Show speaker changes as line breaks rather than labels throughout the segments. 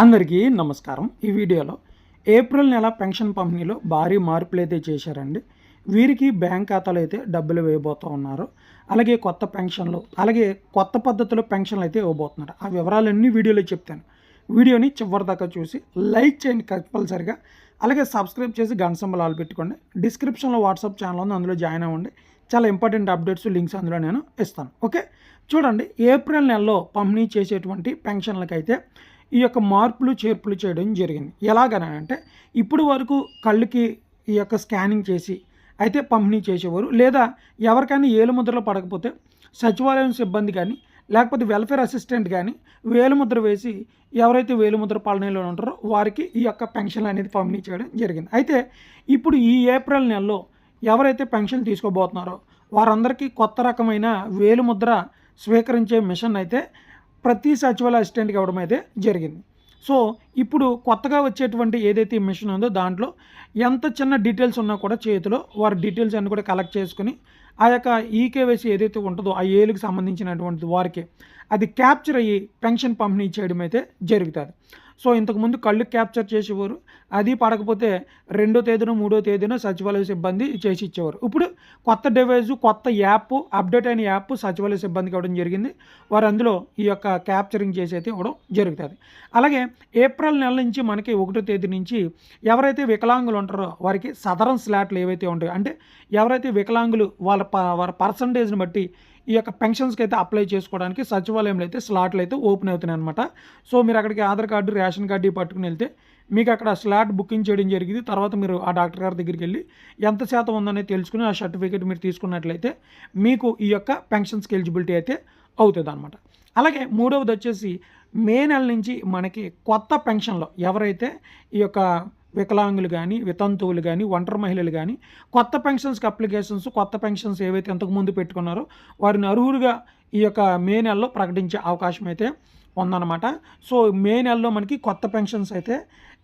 అందరికీ నమస్కారం. ఈ వీడియోలో ఏప్రిల్ నెల పెన్షన్ పంపిణీలో భారీ మార్పులు అయితే చేశారండి. వీరికి బ్యాంక్ ఖాతాలో అయితే డబ్బులు వేయబోతూ ఉన్నారు. అలాగే కొత్త పెన్షన్లు అలాగే కొత్త పద్ధతిలో పెన్షన్లు అయితే ఇవ్వబోతున్నారు. ఆ వివరాలన్నీ వీడియోలో చెప్తాను. వీడియోని చివరి దాకా చూసి లైక్ చేయండి కంపల్సరిగా. అలాగే సబ్స్క్రైబ్ చేసి గంట ఆల్ పెట్టుకోండి. డిస్క్రిప్షన్లో వాట్సాప్ ఛానల్ ఉంది అందులో జాయిన్ అవ్వండి. చాలా ఇంపార్టెంట్ అప్డేట్స్ లింక్స్ అందులో నేను ఇస్తాను. ఓకే? చూడండి ఏప్రిల్ నెలలో పంపిణీ చేసేటువంటి పెన్షన్లకైతే ఈ యొక్క మార్పులు చేర్పులు చేయడం జరిగింది. ఎలాగనంటే ఇప్పుడు వరకు కళ్ళుకి ఈ యొక్క స్కానింగ్ చేసి అయితే పంపిణీ చేసేవారు. లేదా ఎవరికైనా ఏలుముద్రలు పడకపోతే సచివాలయం సిబ్బంది కానీ లేకపోతే వెల్ఫేర్ అసిస్టెంట్ కానీ వేలుముద్ర వేసి ఎవరైతే వేలుముద్ర పాలనలో ఉంటారో వారికి ఈ యొక్క పెన్షన్ అనేది పంపిణీ చేయడం జరిగింది. అయితే ఇప్పుడు ఈ ఏప్రిల్ నెలలో ఎవరైతే పెన్షన్ తీసుకోబోతున్నారో వారందరికీ కొత్త రకమైన వేలుముద్ర స్వీకరించే మిషన్ అయితే ప్రతి సచివాలయ అసిస్టెంట్కి ఇవ్వడం అయితే జరిగింది. సో ఇప్పుడు కొత్తగా వచ్చేటువంటి ఏదైతే మిషన్ ఉందో దాంట్లో ఎంత చిన్న డీటెయిల్స్ ఉన్నా కూడా చేతిలో వారి డీటెయిల్స్ అన్నీ కూడా కలెక్ట్ చేసుకుని ఆ యొక్క ఈకేవైసీ ఏదైతే ఉంటుందో ఆ ఏలుకి సంబంధించినటువంటి వారికి అది క్యాప్చర్ అయ్యి పెన్షన్ పంపిణీ చేయడం అయితే జరుగుతుంది. సో ఇంతకుముందు కళ్ళు క్యాప్చర్ చేసేవారు. అది పడకపోతే రెండో తేదీన మూడో తేదీన సచివాలయ సిబ్బంది చేసి ఇచ్చేవారు. ఇప్పుడు కొత్త డివైజు కొత్త యాప్ అప్డేట్ అయిన యాప్ సచివాలయ సిబ్బందికి ఇవ్వడం జరిగింది. వారు అందులో ఈ యొక్క క్యాప్చరింగ్ చేసి అయితే ఇవ్వడం జరుగుతుంది. అలాగే ఏప్రిల్ నెల నుంచి మనకి ఒకటో తేదీ నుంచి ఎవరైతే వికలాంగులు ఉంటారో వారికి సదరన్ స్లాట్లు ఏవైతే ఉంటాయో అంటే ఎవరైతే వికలాంగులు వాళ్ళ వారి పర్సంటేజ్ని బట్టి ఈ యొక్క పెన్షన్స్కి అయితే అప్లై చేసుకోవడానికి సచివాలయంలో అయితే స్లాట్లు అయితే ఓపెన్ అవుతున్నాయి అనమాట సో మీరు అక్కడికి ఆధార్ కార్డు రేషన్ కార్డు పట్టుకుని వెళ్తే మీకు అక్కడ స్లాట్ బుకింగ్ చేయడం జరిగింది. తర్వాత మీరు ఆ డాక్టర్ గారి దగ్గరికి వెళ్ళి ఎంత శాతం ఉందనేది తెలుసుకుని ఆ సర్టిఫికేట్ మీరు తీసుకున్నట్లయితే మీకు ఈ యొక్క పెన్షన్స్కి ఎలిజిబిలిటీ అయితే అవుతుంది అనమాట అలాగే మూడవది వచ్చేసి మే నెల నుంచి మనకి కొత్త పెన్షన్లో ఎవరైతే ఈ యొక్క వికలాంగులు కానీ వితంతువులు కానీ ఒంటరి మహిళలు కానీ కొత్త పెన్షన్స్కి అప్లికేషన్స్ కొత్త పెన్షన్స్ ఏవైతే ఇంతకుముందు పెట్టుకున్నారో వారిని అర్హులుగా ఈ యొక్క మే నెలలో ప్రకటించే అవకాశం అయితే ఉందన్నమాట. సో మే నెలలో మనకి కొత్త పెన్షన్స్ అయితే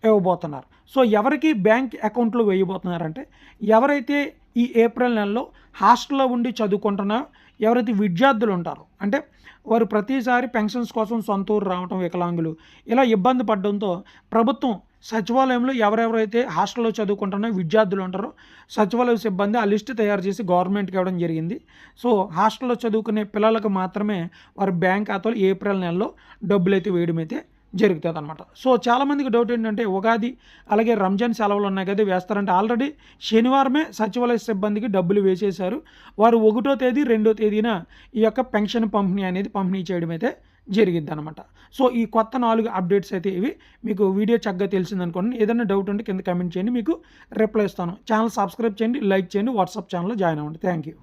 ఇవ్వబోతున్నారు. సో ఎవరికి బ్యాంక్ అకౌంట్లో వేయబోతున్నారంటే ఎవరైతే ఈ ఏప్రిల్ నెలలో హాస్టల్లో ఉండి చదువుకుంటున్నారో ఎవరైతే విద్యార్థులు ఉంటారో అంటే వారు ప్రతిసారి పెన్షన్స్ కోసం సొంత ఊరు రావటం వికలాంగులు ఇలా ఇబ్బంది పడడంతో ప్రభుత్వం సచివాలయంలో ఎవరెవరైతే హాస్టల్లో చదువుకుంటున్న విద్యార్థులు ఉంటారో సచివాలయ సిబ్బంది ఆ లిస్ట్ తయారు చేసి గవర్నమెంట్కి ఇవ్వడం జరిగింది. సో హాస్టల్లో చదువుకునే పిల్లలకు మాత్రమే వారి బ్యాంక్ ఖాతాలో ఏప్రిల్ నెలలో డబ్బులు అయితే వేయడం అయితే జరుగుతుంది అనమాట సో చాలామందికి డౌట్ ఏంటంటే ఉగాది అలాగే రంజాన్ సెలవులు ఉన్నాయి కదా వేస్తారంటే ఆల్రెడీ శనివారమే సచివాలయ సిబ్బందికి డబ్బులు వేసేశారు. వారు ఒకటో తేదీ రెండో తేదీన ఈ యొక్క పెన్షన్ పంపిణీ అనేది పంపిణీ చేయడం అయితే జరిగింది అనమాట సో ఈ కొత్త నాలుగు అప్డేట్స్ అయితే ఇవి. మీకు వీడియో చక్కగా తెలిసిందనుకోండి. ఏదైనా డౌట్ ఉంటే కింద కమెంట్ చేయండి. మీకు రిప్లై ఇస్తాను. ఛానల్ సబ్స్క్రైబ్ చేయండి లైక్ చేయండి వాట్సాప్ ఛానల్లో జాయిన్ అవ్వండి. Thank you